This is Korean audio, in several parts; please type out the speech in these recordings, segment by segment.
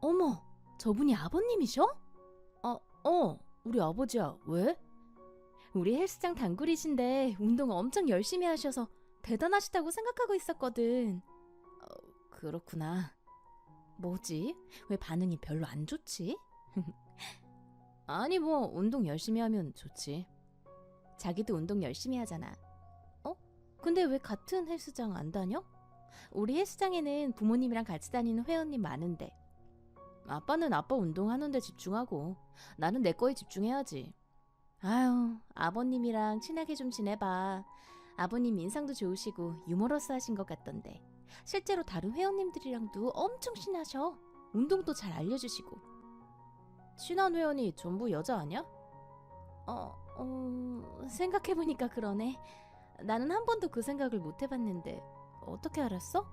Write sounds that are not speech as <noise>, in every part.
어머, 저분이 아버님이셔? 어, 어, 우리 아버지야. 왜? 우리 헬스장 단골이신데 운동 엄청 열심히 하셔서 대단하시다고 생각하고 있었거든. 어, 그렇구나. 뭐지? 왜 반응이 별로 안 좋지? <laughs> 아니 뭐 운동 열심히 하면 좋지. 자기도 운동 열심히 하잖아. 어? 근데 왜 같은 헬스장 안 다녀? 우리 헬스장에는 부모님이랑 같이 다니는 회원님 많은데. 아빠는 아빠 운동하는데 집중하고 나는 내 거에 집중해야지. 아유, 아버님이랑 친하게 좀 지내봐. 아버님 인상도 좋으시고 유머러스 하신 것 같던데. 실제로 다른 회원님들이랑도 엄청 친하셔. 운동도 잘 알려주시고. 친한 회원이 전부 여자 아니야? 어, 어, 생각해보니까 그러네. 나는 한 번도 그 생각을 못 해봤는데, 어떻게 알았어?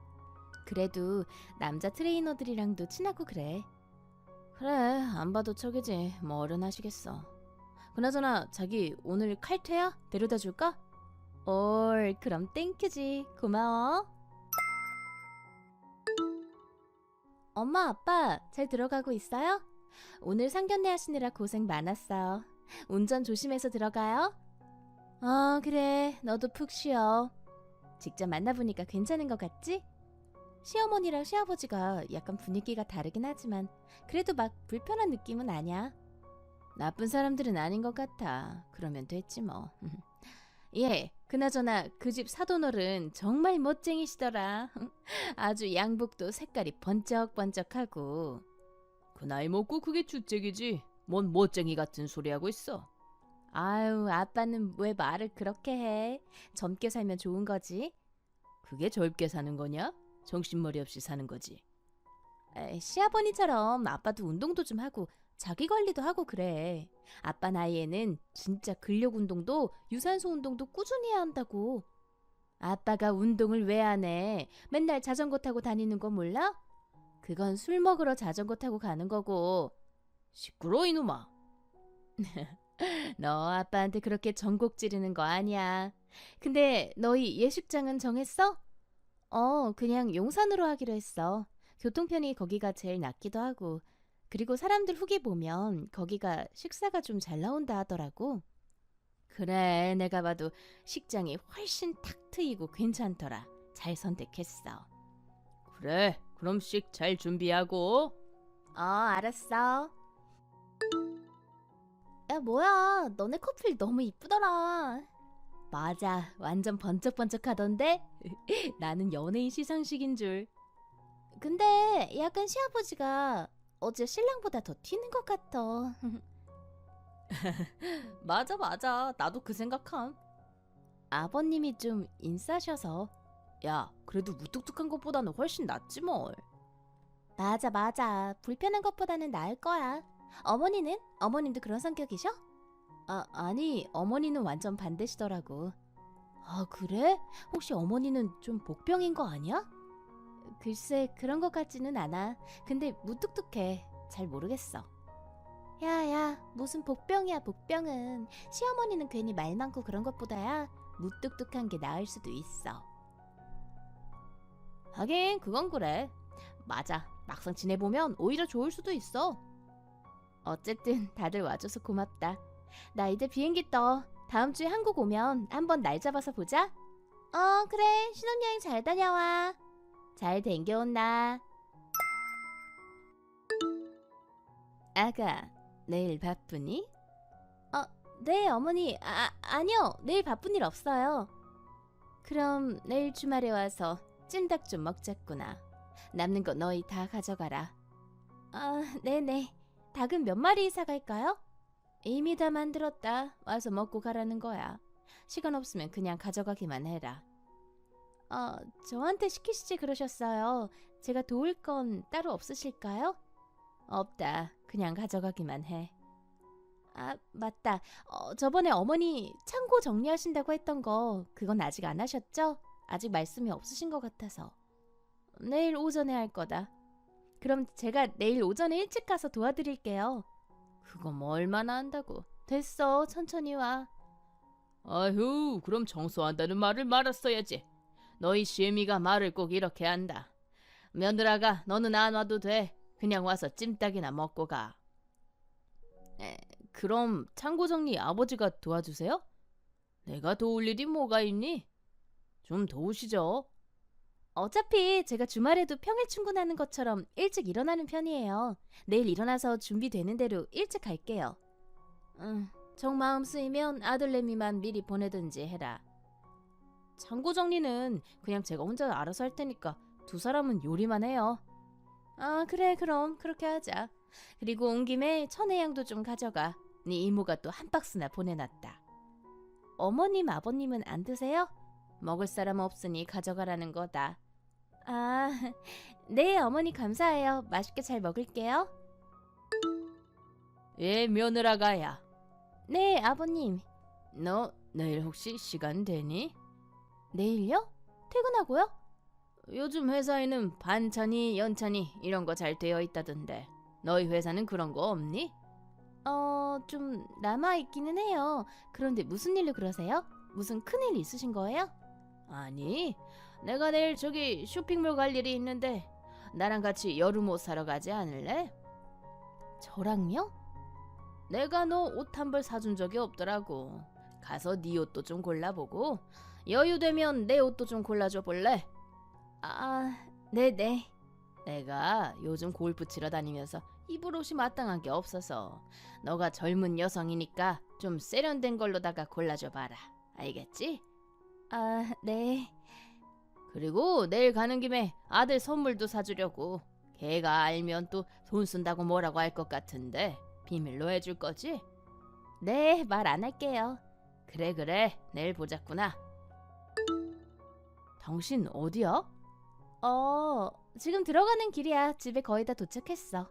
그래도 남자 트레이너들이랑도 친하고 그래. 그래, 안 봐도 척이지. 뭐 어른하시겠어. 그나저나 자기 오늘 칼퇴야? 데려다 줄까? 올, 그럼 땡큐지. 고마워. 엄마, 아빠, 잘 들어가고 있어요? 오늘 상견례 하시느라 고생 많았어. 운전 조심해서 들어가요. 어, 그래. 너도 푹 쉬어. 직접 만나보니까 괜찮은 것 같지? 시어머니랑 시아버지가 약간 분위기가 다르긴 하지만 그래도 막 불편한 느낌은 아니야. 나쁜 사람들은 아닌 것 같아. 그러면 됐지 뭐. <laughs> 예, 그나저나 그 집 사돈어른 정말 멋쟁이시더라. <laughs> 아주 양복도 색깔이 번쩍번쩍하고. 그 나이 먹고 그게 주책이지. 뭔 멋쟁이 같은 소리 하고 있어. 아유, 아빠는 왜 말을 그렇게 해? 젊게 살면 좋은 거지. 그게 젊게 사는 거냐? 정신머리 없이 사는 거지. 에이, 시아버니처럼 아빠도 운동도 좀 하고 자기 관리도 하고 그래. 아빠 나이에는 진짜 근력 운동도 유산소 운동도 꾸준히 해야 한다고. 아빠가 운동을 왜 안 해? 맨날 자전거 타고 다니는 거 몰라? 그건 술 먹으러 자전거 타고 가는 거고. 시끄러 이놈아. <laughs> 너 아빠한테 그렇게 전곡 지르는 거 아니야. 근데 너희 예식장은 정했어? 어, 그냥 용산으로 하기로 했어. 교통편이 거기가 제일 낫기도 하고. 그리고 사람들 후기 보면 거기가 식사가 좀 잘 나온다 하더라고. 그래, 내가 봐도 식장이 훨씬 탁 트이고 괜찮더라. 잘 선택했어. 그래, 그럼 식잘 준비하고. 어, 알았어. 야, 뭐야. 너네 커플 너무 이쁘더라. 맞아. 완전 번쩍번쩍하던데? <laughs> 나는 연예인 시상식인 줄. 근데 약간 시아버지가 어제 신랑보다 더 튀는 것 같아. <laughs> 맞아, 맞아. 나도 그 생각함. 아버님이 좀 인싸셔서. 야, 그래도 무뚝뚝한 것보다는 훨씬 낫지 뭘. 맞아, 맞아. 불편한 것보다는 나을 거야. 어머니는? 어머님도 그런 성격이셔? 아, 아니, 어머니는 완전 반대시더라고. 아, 그래? 혹시 어머니는 좀 복병인 거 아니야? 글쎄, 그런 것 같지는 않아. 근데 무뚝뚝해. 잘 모르겠어. 야, 야, 무슨 복병이야, 복병은. 시어머니는 괜히 말 많고 그런 것보다야 무뚝뚝한 게 나을 수도 있어. 하긴, 그건 그래. 맞아. 막상 지내보면 오히려 좋을 수도 있어. 어쨌든 다들 와줘서 고맙다. 나 이제 비행기 떠. 다음 주에 한국 오면 한번 날 잡아서 보자. 어, 그래. 신혼여행 잘 다녀와. 잘 댕겨온나. 아가, 내일 바쁘니? 어, 네, 어머니. 아, 아니요. 내일 바쁜 일 없어요. 그럼 내일 주말에 와서 찜닭 좀 먹자꾸나. 남는 거 너희 다 가져가라. 아, 네네. 닭은 몇 마리 사갈까요? 이미 다 만들었다. 와서 먹고 가라는 거야. 시간 없으면 그냥 가져가기만 해라. 어, 저한테 시키시지 그러셨어요. 제가 도울 건 따로 없으실까요? 없다. 그냥 가져가기만 해. 아, 맞다. 어, 저번에 어머니 창고 정리하신다고 했던 거, 그건 아직 안 하셨죠? 아직 말씀이 없으신 것 같아서. 내일 오전에 할 거다. 그럼 제가 내일 오전에 일찍 가서 도와드릴게요. 그거 뭐 얼마나 한다고. 됐어, 천천히 와. 아휴, 그럼 청소한다는 말을 말았어야지. 너희 시애미가 말을 꼭 이렇게 한다. 며느라가 너는 안 와도 돼. 그냥 와서 찜닭이나 먹고 가. 에, 그럼 창고 정리 아버지가 도와주세요? 내가 도울 일이 뭐가 있니? 좀 도우시죠. 어차피 제가 주말에도 평일 출근하는 것처럼 일찍 일어나는 편이에요. 내일 일어나서 준비되는 대로 일찍 갈게요. 음, 정 마음 쓰이면 아들내미만 미리 보내든지 해라. 창고 정리는 그냥 제가 혼자 알아서 할 테니까 두 사람은 요리만 해요. 아, 그래, 그럼 그렇게 하자. 그리고 온 김에 천혜향도 좀 가져가. 네 이모가 또 한 박스나 보내놨다. 어머님, 아버님은 안 드세요? 먹을 사람 없으니 가져가라는 거다. 아, <laughs> 네, 어머니 감사해요. 맛있게 잘 먹을게요. 예, 며느라가야. 네, 아버님. 너 내일 혹시 시간 되니? 내일요? 퇴근하고요? 요즘 회사에는 반찬이 연찬이 이런 거 잘 되어 있다던데 너희 회사는 그런 거 없니? 어, 좀 남아 있기는 해요. 그런데 무슨 일로 그러세요? 무슨 큰일 있으신 거예요? 아니 내가 내일 저기 쇼핑몰 갈 일이 있는데 나랑 같이 여름옷 사러 가지 않을래? 저랑요? 내가 너 옷 한 벌 사준 적이 없더라고 가서 네 옷도 좀 골라보고 여유되면 내 옷도 좀 골라줘 볼래? 아, 네네. 내가 요즘 골프 치러 다니면서 입을 옷이 마땅한 게 없어서 너가 젊은 여성이니까 좀 세련된 걸로다가 골라줘 봐라. 알겠지? 아, 네. 그리고 내일 가는 김에 아들 선물도 사주려고. 걔가 알면 또 돈 쓴다고 뭐라고 할 것 같은데 비밀로 해줄 거지? 네, 말 안 할게요. 그래 그래 내일 보자꾸나. 당신 어디야? 어, 지금 들어가는 길이야. 집에 거의 다 도착했어.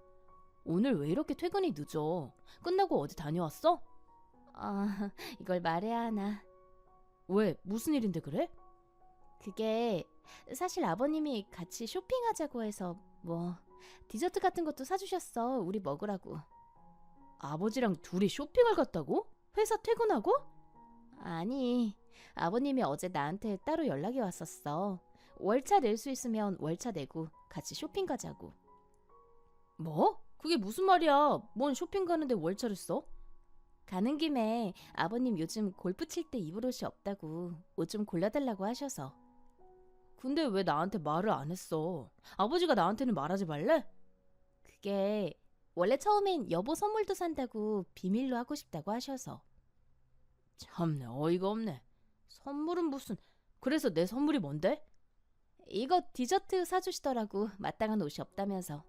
오늘 왜 이렇게 퇴근이 늦어? 끝나고 어디 다녀왔어? 아, <laughs> 이걸 말해야 하나. 왜 무슨 일인데 그래? 그게 사실 아버님이 같이 쇼핑하자고 해서 뭐 디저트 같은 것도 사주셨어. 우리 먹으라고. 아버지랑 둘이 쇼핑을 갔다고? 회사 퇴근하고? 아니, 아버님이 어제 나한테 따로 연락이 왔었어. 월차 낼 수 있으면 월차 내고 같이 쇼핑 가자고. 뭐? 그게 무슨 말이야? 뭔 쇼핑 가는데 월차를 써? 가는 김에 아버님 요즘 골프 칠 때 입을 옷이 없다고 옷 좀 골라달라고 하셔서. 근데 왜 나한테 말을 안 했어? 아버지가 나한테는 말하지 말래? 그게 원래 처음엔 여보 선물도 산다고 비밀로 하고 싶다고 하셔서. 참내 어이가 없네. 선물은 무슨? 그래서 내 선물이 뭔데? 이거 디저트 사주시더라고 마땅한 옷이 없다면서.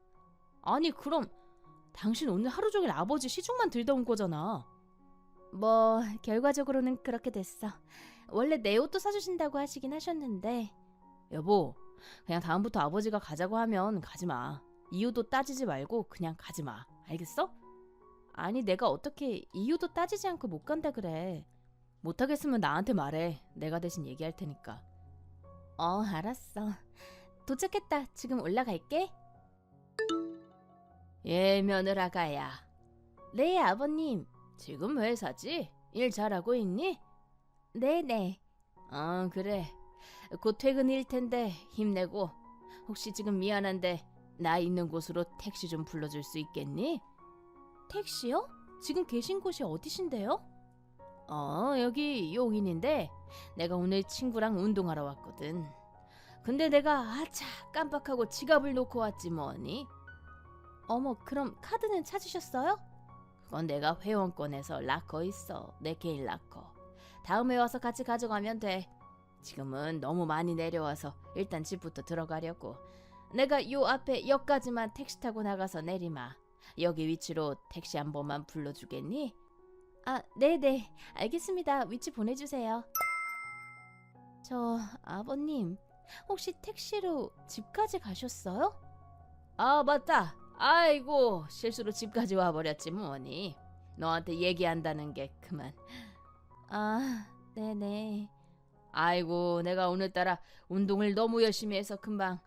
아니 그럼 당신 오늘 하루 종일 아버지 시중만 들다 온 거잖아. 뭐 결과적으로는 그렇게 됐어. 원래 내 옷도 사주신다고 하시긴 하셨는데 여보, 그냥 다음부터 아버지가 가자고 하면 가지 마. 이유도 따지지 말고 그냥 가지 마. 알겠어? 아니 내가 어떻게 이유도 따지지 않고 못 간다 그래. 못하겠으면 나한테 말해. 내가 대신 얘기할 테니까. 어 알았어. 도착했다. 지금 올라갈게. 예, 며느라가야. 네 아버님. 지금 회사지? 일 잘하고 있니? 네네. 어, 그래. 곧 퇴근일 텐데 힘내고. 혹시 지금 미안한데 나 있는 곳으로 택시 좀 불러줄 수 있겠니? 택시요? 지금 계신 곳이 어디신데요? 어, 여기 용인인데 내가 오늘 친구랑 운동하러 왔거든. 근데 내가 아차 깜빡하고 지갑을 놓고 왔지 뭐니? 어머 그럼 카드는 찾으셨어요? 그건 내가 회원권에서 락커 있어. 내 개인 락커. 다음에 와서 같이 가져가면 돼. 지금은 너무 많이 내려와서 일단 집부터 들어가려고. 내가 요 앞에 역까지만 택시 타고 나가서 내리마. 여기 위치로 택시 한 번만 불러주겠니? 아 네네 알겠습니다. 위치 보내주세요. 저 아버님 혹시 택시로 집까지 가셨어요? 아 맞다. 아이고 실수로 집까지 와버렸지 뭐니. 너한테 얘기한다는 게 그만. 아 네네. 아이고 내가 오늘따라 운동을 너무 열심히 해서 금방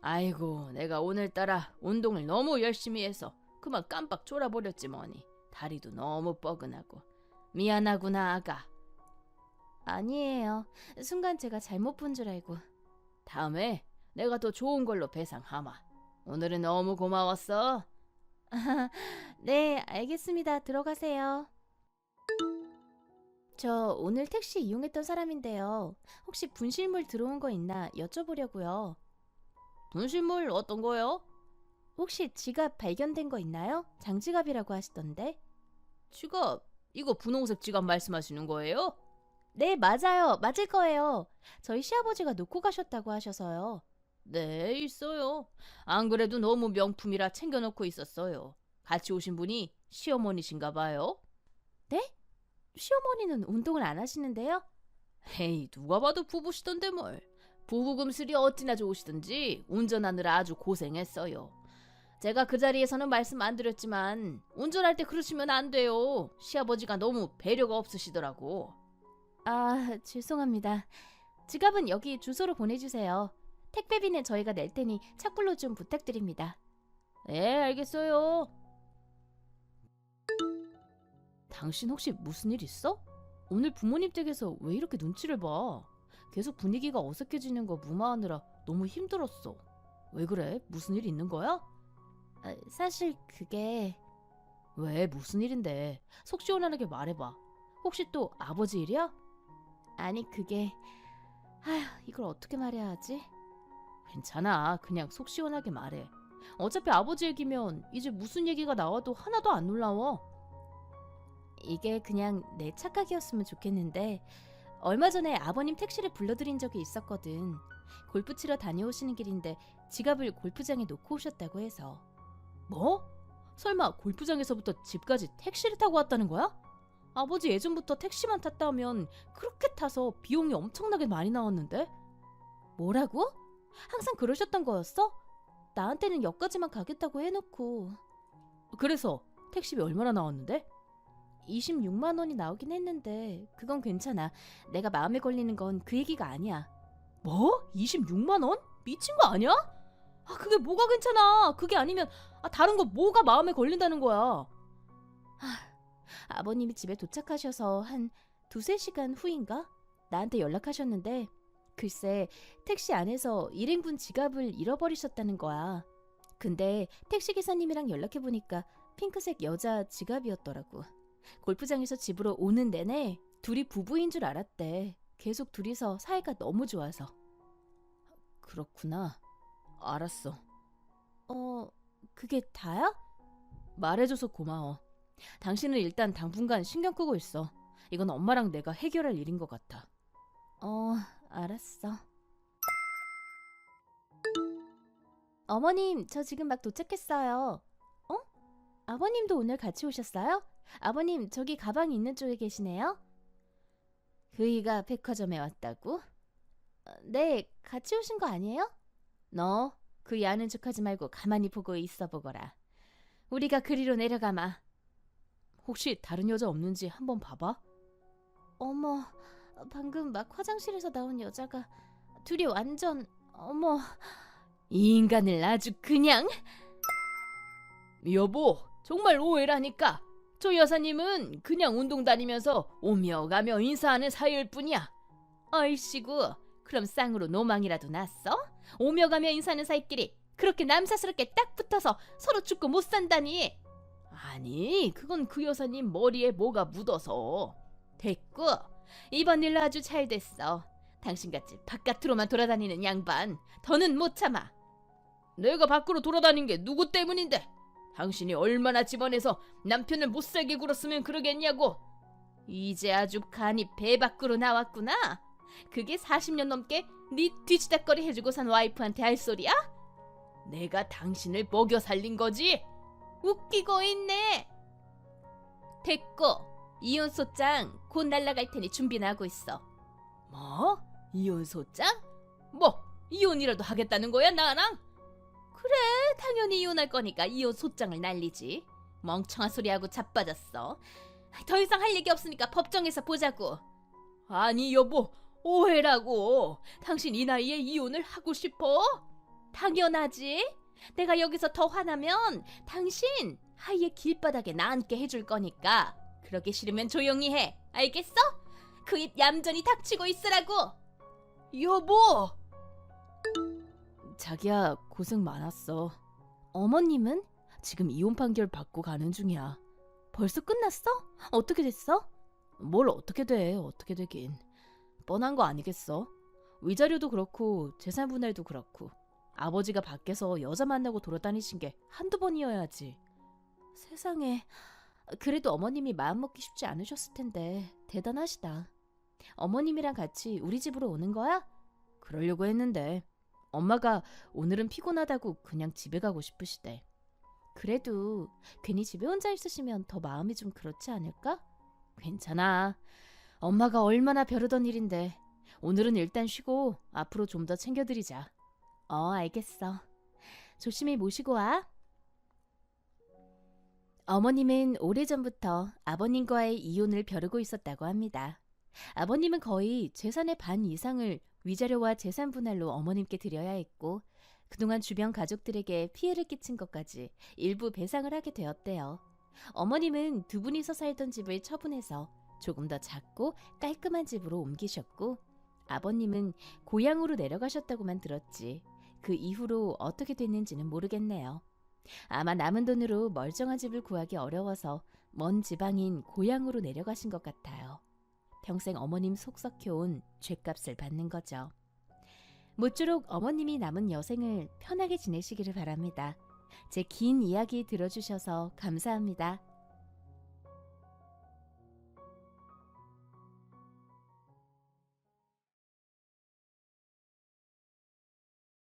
아이고 내가 오늘따라 운동을 너무 열심히 해서 그만 깜빡 졸아버렸지 뭐니 다리도 너무 뻐근하고 미안하구나 아가 아니에요. 순간 제가 잘못 본 줄 알고. 다음에 내가 더 좋은 걸로 배상하마 오늘은 너무 고마웠어. <laughs> 네, 알겠습니다. 들어가세요. 저 오늘 택시 이용했던 사람인데요. 혹시 분실물 들어온 거 있나 여쭤보려고요. 분실물 어떤 거요? 혹시 지갑 발견된 거 있나요? 장지갑이라고 하시던데. 지갑 이거 분홍색 지갑 말씀하시는 거예요? 네, 맞아요. 맞을 거예요. 저희 시아버지가 놓고 가셨다고 하셔서요. 네, 있어요. 안 그래도 너무 명품이라 챙겨놓고 있었어요. 같이 오신 분이 시어머니신가 봐요. 시어머니는 운동을 안 하시는데요? 헤이, 누가 봐도 부부시던데 뭘. 부부 금슬이 어찌나 좋으시든지 운전하느라 아주 고생했어요. 제가 그 자리에서는 말씀 안 드렸지만 운전할 때 그러시면 안 돼요. 시아버지가 너무 배려가 없으시더라고. 아, 죄송합니다. 지갑은 여기 주소로 보내주세요. 택배비는 저희가 낼 테니 착불로 좀 부탁드립니다. 네, 알겠어요. 당신 혹시 무슨 일 있어? 오늘 부모님 댁에서 왜 이렇게 눈치를 봐? 계속 분위기가 어색해지는 거 무마하느라 너무 힘들었어. 왜 그래? 무슨 일 있는 거야? 아, 사실 그게 왜 무슨 일인데? 속 시원하게 말해봐. 혹시 또 아버지 일이야? 아니 그게 아휴 이걸 어떻게 말해야 하지? 괜찮아. 그냥 속 시원하게 말해. 어차피 아버지 얘기면 이제 무슨 얘기가 나와도 하나도 안 놀라워. 이게 그냥 내 착각이었으면 좋겠는데 얼마 전에 아버님 택시를 불러드린 적이 있었거든. 골프 치러 다녀오시는 길인데 지갑을 골프장에 놓고 오셨다고 해서 뭐? 설마 골프장에서부터 집까지 택시를 타고 왔다는 거야? 아버지 예전부터 택시만 탔다 하면 그렇게 타서 비용이 엄청나게 많이 나왔는데? 뭐라고? 항상 그러셨던 거였어? 나한테는 역까지만 가겠다고 해놓고 그래서 택시비 얼마나 나왔는데? 26만 원이 나오긴 했는데 그건 괜찮아. 내가 마음에 걸리는 건 그 얘기가 아니야. 뭐? 26만 원? 미친 거 아니야? 아 그게 뭐가 괜찮아? 그게 아니면 아 다른 거 뭐가 마음에 걸린다는 거야? 아버님이 집에 도착하셔서 한 두세 시간 후인가? 나한테 연락하셨는데 글쎄 택시 안에서 일행분 지갑을 잃어버리셨다는 거야. 근데 택시 기사님이랑 연락해 보니까 핑크색 여자 지갑이었더라고. 골프장에서 집으로 오는 내내 둘이 부부인 줄 알았대. 계속 둘이서 사이가 너무 좋아서. 그렇구나. 알았어. 어, 그게 다야? 말해줘서 고마워. 당신은 일단 당분간 신경 끄고 있어. 이건 엄마랑 내가 해결할 일인 것 같아. 어, 알았어. 어머님, 저 지금 막 도착했어요. 어? 아버님도 오늘 같이 오셨어요? 아버님, 저기 가방이 있는 쪽에 계시네요. 그이가 백화점에 왔다고? 어, 네, 같이 오신 거 아니에요? 너 그이 아는 척하지 말고 가만히 보고 있어 보거라. 우리가 그리로 내려가마. 혹시 다른 여자 없는지 한번 봐봐. 어머, 방금 막 화장실에서 나온 여자가 둘이 완전 어머, 이 인간을 아주 그냥 여보 정말 오해라니까. 저 여사님은 그냥 운동 다니면서 오며 가며 인사하는 사이일 뿐이야. 아이씨구 그럼 쌍으로 노망이라도 났어? 오며 가며 인사하는 사이끼리 그렇게 남사스럽게 딱 붙어서 서로 죽고 못 산다니. 아니 그건 그 여사님 머리에 뭐가 묻어서. 됐고 이번 일로 아주 잘 됐어. 당신같이 바깥으로만 돌아다니는 양반 더는 못 참아. 내가 밖으로 돌아다닌 게 누구 때문인데? 당신이 얼마나 집안에서 남편을 못살게 굴었으면 그러겠냐고. 이제 아주 간이 배 밖으로 나왔구나. 그게 40년 넘게 네 뒤치다거리 해주고 산 와이프한테 할 소리야? 내가 당신을 먹여 살린 거지? 웃기고 있네. 됐고 이혼 소장 곧 날라갈 테니 준비나 하고 있어. 뭐? 이혼 소장? 뭐 이혼이라도 하겠다는 거야 나랑? 그래 당연히 이혼할 거니까 이혼 소장을 날리지. 멍청한 소리하고 자빠졌어. 더 이상 할 얘기 없으니까 법정에서 보자고. 아니 여보 오해라고. 당신 이 나이에 이혼을 하고 싶어? 당연하지. 내가 여기서 더 화나면 당신 하이의 길바닥에 나앉게 해줄 거니까. 그러기 싫으면 조용히 해. 알겠어? 그 입 얌전히 닥치고 있으라고. 여보 자기야 고생 많았어. 어머님은 지금 이혼 판결 받고 가는 중이야. 벌써 끝났어? 어떻게 됐어? 뭘 어떻게 돼? 어떻게 되긴. 뻔한 거 아니겠어? 위자료도 그렇고 재산 분할도 그렇고 아버지가 밖에서 여자 만나고 돌아다니신 게 한두 번이어야지. 세상에. 그래도 어머님이 마음 먹기 쉽지 않으셨을 텐데 대단하시다. 어머님이랑 같이 우리 집으로 오는 거야? 그러려고 했는데 엄마가 오늘은 피곤하다고 그냥 집에 가고 싶으시대. 그래도 괜히 집에 혼자 있으시면 더 마음이 좀 그렇지 않을까? 괜찮아. 엄마가 얼마나 벼르던 일인데 오늘은 일단 쉬고 앞으로 좀 더 챙겨드리자. 어, 알겠어. 조심히 모시고 와. 어머님은 오래전부터 아버님과의 이혼을 벼르고 있었다고 합니다. 아버님은 거의 재산의 반 이상을 위자료와 재산 분할로 어머님께 드려야 했고, 그동안 주변 가족들에게 피해를 끼친 것까지 일부 배상을 하게 되었대요. 어머님은 두 분이서 살던 집을 처분해서 조금 더 작고 깔끔한 집으로 옮기셨고, 아버님은 고향으로 내려가셨다고만 들었지. 그 이후로 어떻게 됐는지는 모르겠네요. 아마 남은 돈으로 멀쩡한 집을 구하기 어려워서 먼 지방인 고향으로 내려가신 것 같아요. 평생 어머님 속 썩혀온 죗값을 받는 거죠. 모쪼록 어머님이 남은 여생을 편하게 지내시기를 바랍니다. 제 긴 이야기 들어주셔서 감사합니다.